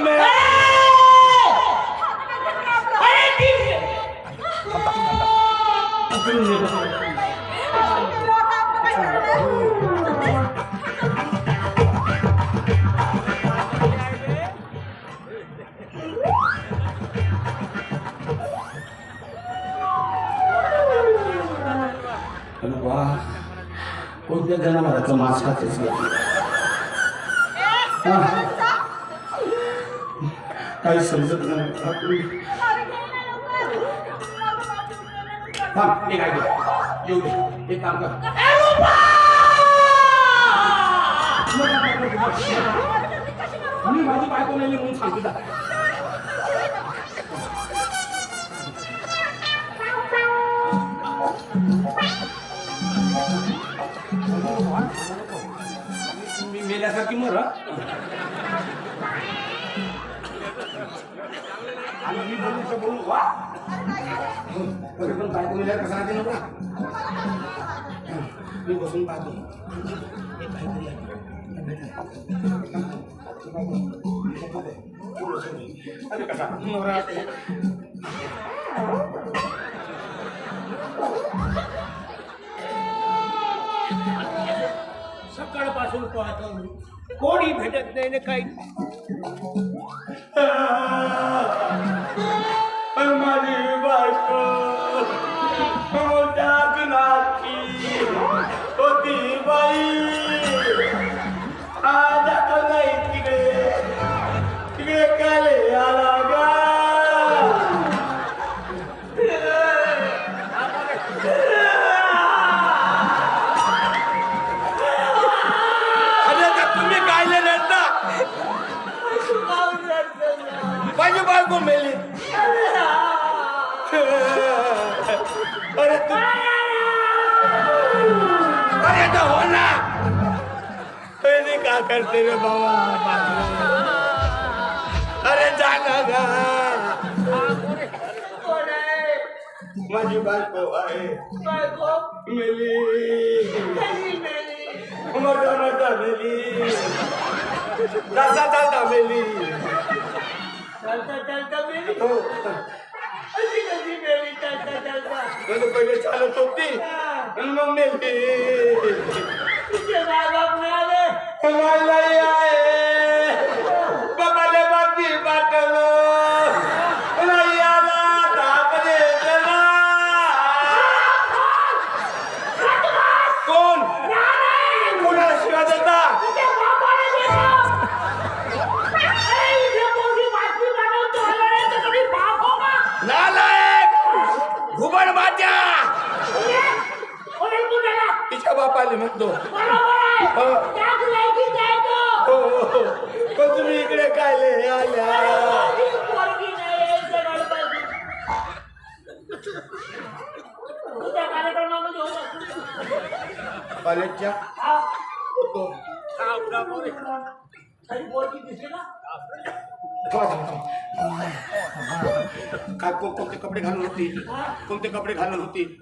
Mummy अरे ती अरे वा कोणत्या जनावराचं मांस खातेस ग? हा. काही समजत नाही. थांब, एक आहे येऊ दे. एक काम कर. मी माझी बायको नाही म्हणून सांगते मी मेल्यासारखी मर आणि मी बोलू तर बोलू वा तरी पण बायको मेल्यावर कसा राहते नका मी बसून पाहतो हे काहीतरी आहे. अरे कसा नवरा आहे. पाहतो कोणी भेटत नाही ना काही माझी बायको हो होती बाई बायको मेली अरे अरे तो हो ना। अरे का करते रे बाबा। अरे जा। ना गा माझी बायको आहे मेली। जाता मेली। चालता चालता मेली. हो. अशी कशी मेली? चालता चालता. म्हणजे पहिले चालत होती. आणि मग मेली. बाप मिळाले कमायलाही बापाले म्हणतो. हो. हो हो. पण तुम्ही इकडे काय ले आल्या. कॉलेजच्या हा. होतो काही काय को- कोणते कपडे घालून होती? कोणते कपडे घालून होती?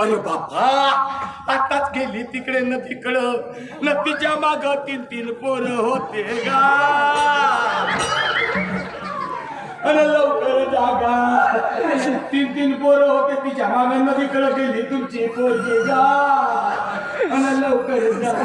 अरे बाबा आताच गेली तिकडे न तिकडं. न तिच्या माग तीन तीन पोर होते गा. अरे लवकर जागा. तीन तीन पोर होते तिच्या माग न तिकडं गेली तुमची पोरगी गा. अरे लवकर जागा.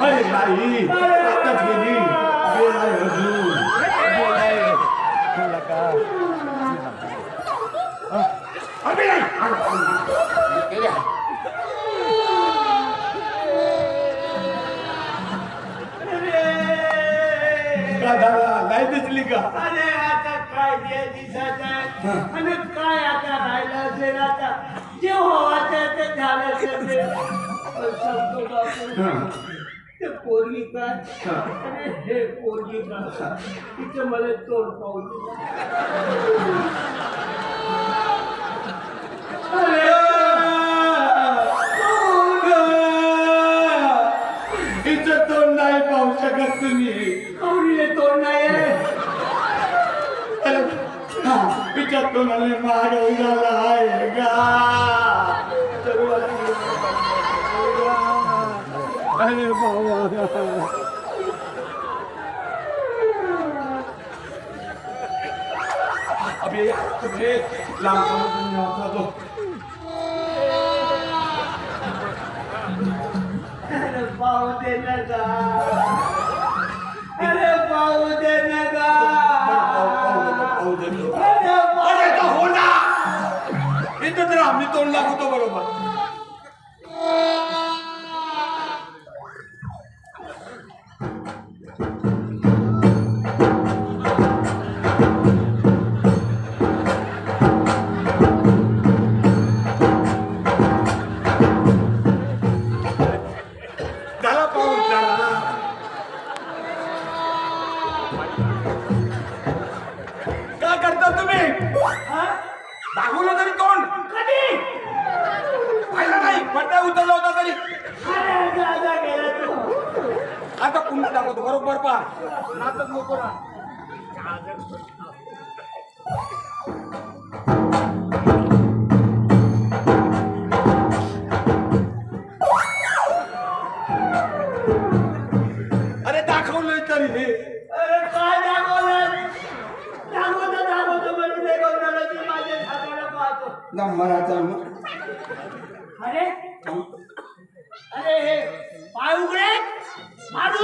वाचवू? अरे नाही आताच गेली वेळ आहे अजून. वेळ आहे. बोला का? हा? अबे नाही. गेल्या. अरे का झाला नाही दिसली का अरे आता काय जे दिसत आहे आणि काय आता राहिलं असेल आता जे व्हायचं ते झालं असेल पोरगी का हा. अरे हे पोरगी का तिचं मला तोंड पाहू दे. हिचं तोंड नाही पाहू शकत तुम्ही. कवडीले तोंड नाही हा, हिच्या तोंडाने मार झाला आहे गा अरे बाबा अबे अबे लांब समजून नव्हता तो अरे पाहू दे ना अरे पाहू दे ना अरे पाहू इथं तर आम्ही तोंड लागतो बरोबर। काय करता तुम्ही? हा? दाखवलं तरी तोंड? कधी? पाहिलं नाही. पडदा उतरला होता तरी. आता पुन्हा दाखवतो. बरोबर पहा. नातच नको ना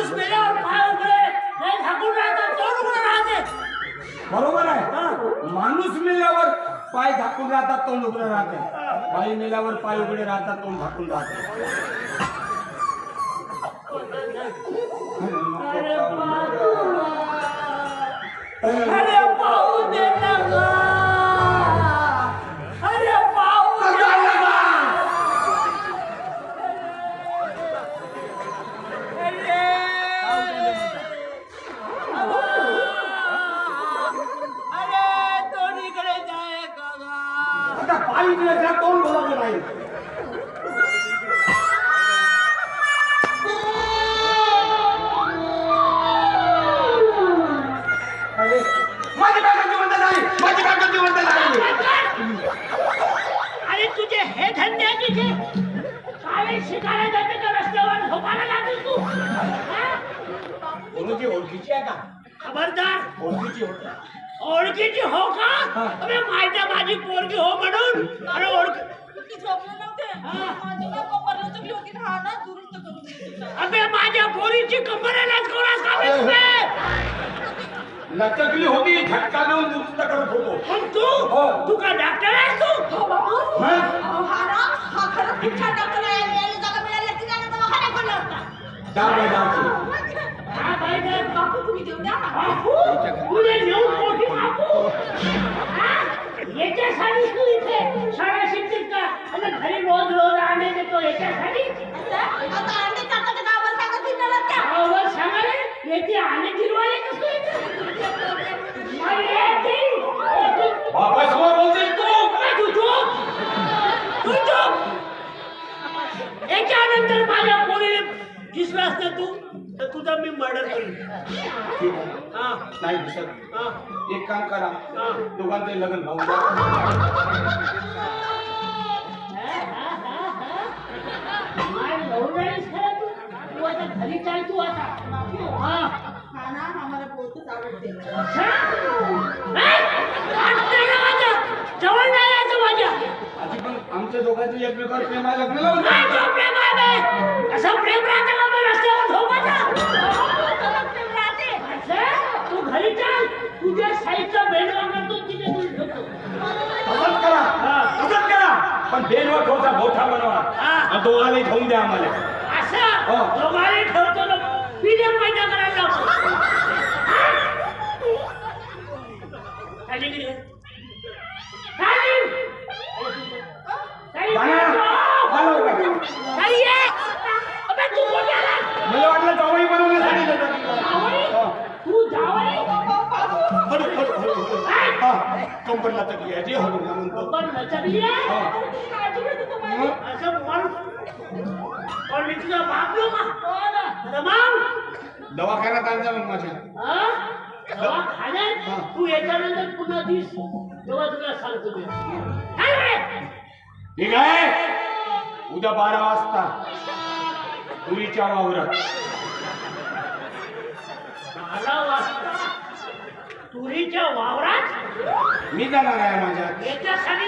माणूस मेल्यावर पाय उघडे. नाही झाकून राहतात तोंड उघडे राहते. बरोबर आहे. माणूस मेल्यावर पाय झाकून राहतात तोंड उघडे राहते. बाई मेल्यावर पाय उघडे राहतात तोंड झाकून राहते. आहे का खबरदार ओळखीची होती ओळखीची हो का हा. अरे माहिती माझी पोरगी हो म्हणून अरे ओळख मी झोपले नव्हते हा. माझी काय कंबर लचकली होती ना हा ना दुरुस्त करून दिली तिला. अबे माझ्या पोरीची कंबरेलाच कोणास का अरे. बे? लचकली होती झटका देऊन दुरुस्त करत होतो मग तू हो. तू का डॉक्टर आहेस तू हो बाबू हा? अहो, हा ना हा खरंच खूप छान डॉक्टर आहे याला जागा मिळाली असती त्याने दवाखाना खोलला असता जाऊ जाऊ हा बाई बाई, बापू तुम्ही देऊ द्या ना. बापू तुझे नेऊन मोठी बापू हा? याच्यासाठी तू इथे शाळा शिकतेस का आणि घरी रोज रोज अंडे देतो याच्यासाठी असं? आता अंडे चालतात का गावाला सांगत फिरणार का? तुझा मी मर्डर करीन. हा. नाही दिसत हा. एक काम करा. हा. दोघांचे लग्न लावून द्या. आता घरी चाल तू आता. ना आम्हाला आवडते. जवळ नाही यायचं माझ्या. आमच्या दोघांचे एकमेकावर प्रेम आहे लग्न लावून? कसं प्रेम राहतं? बेलवा ठोसा मोठा बनवा दोघांनाही ठेवून द्या आम्हाला हो. असं दोघांनी ठेवतो ना पिढ्या पैदा करायला लावतो. खाली गिरी. खाली. खाली जाणार. गिरी. आलो का? खाली ये. अबे तू कोण पण मी तुझा बाप लो दवाखान्यात आणजा मग माझ्या. दवाखान्यात तू याच्यानंतर पुन्हा दिस तेव्हा तुला सांगतो ठीक आहे उद्या बारा वाजता. तुरीच्या वावरात बारा वाजता. तुरीच्या वावरात? मी जाणार आहे माझ्या. याच्यासाठी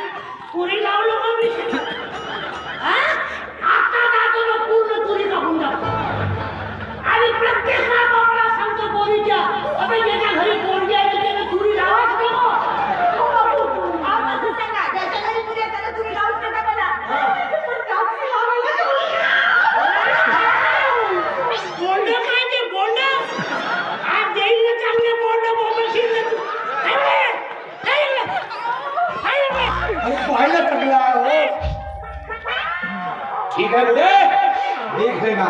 ठीक है बुढ़े देख लेना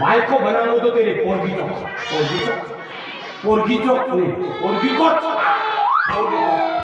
माइक को बनाना तो तेरे पोरगी को पोरगी को पोरगी को पोरगी को